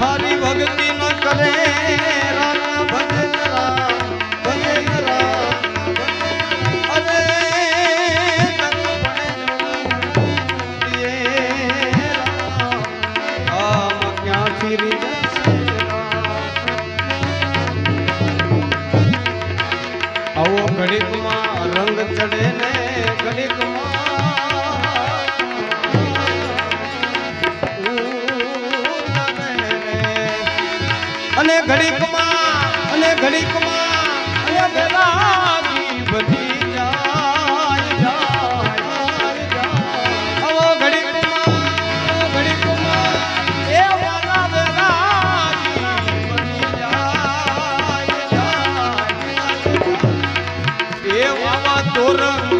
મારી ભક્તિ ન કરે. રામ ભજન રામ ભજન રામ અરે રંગ ચડે ને ઘડીકમાં વેલાની ઘડીકમાં અને ઘડીકમાં એ વાવા તોરંગા વેળાને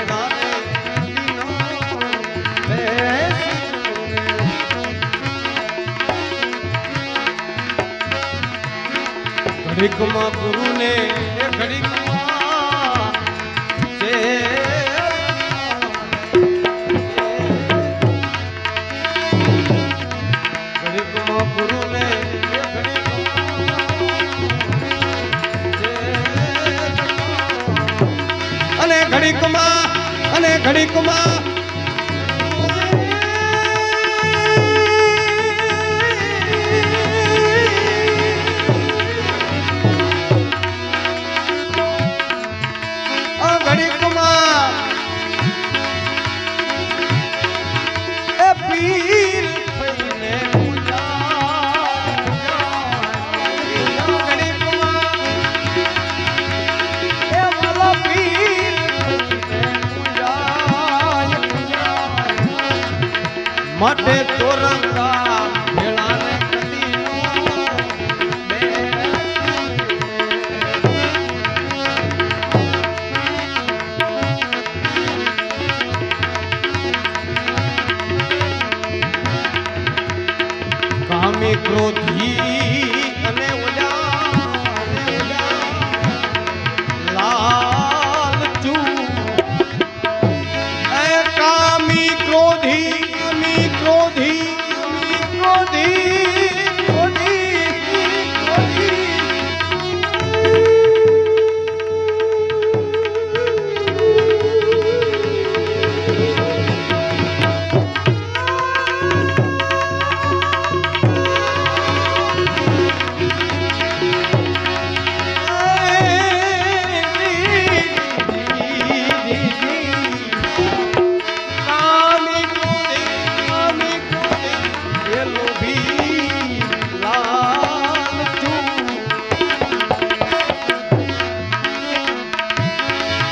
ઘડીકમાં ગુરુને ઘડીકમાં ઘડીકમાં ગુરુને અને ઘડીકમાં અને ઘડીકમાં માટે તોરંગા કામી ક્રોધી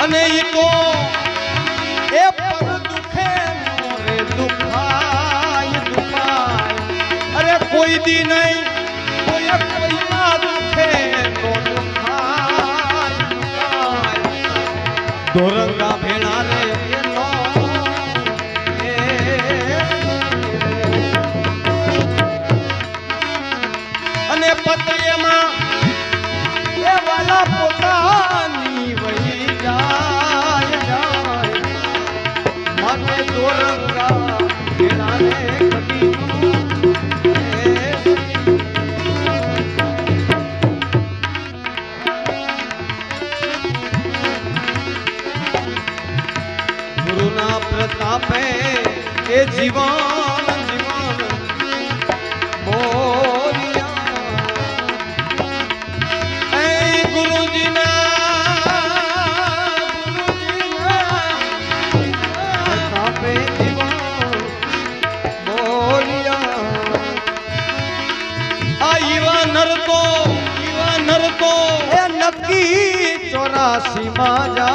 અને ઈ તો એ પર દુખે મોરે દુખાય દુખાય. અરે કોઈ દી નહીં জীবন জীবন বলিয়া এই গুরুজি না গুরুজি না তবে জীবন বলিয়া আইবা নরকো, ইবা নরকো। এ নকি চোরাসি মা যা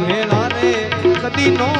ભેળા રે કદી નો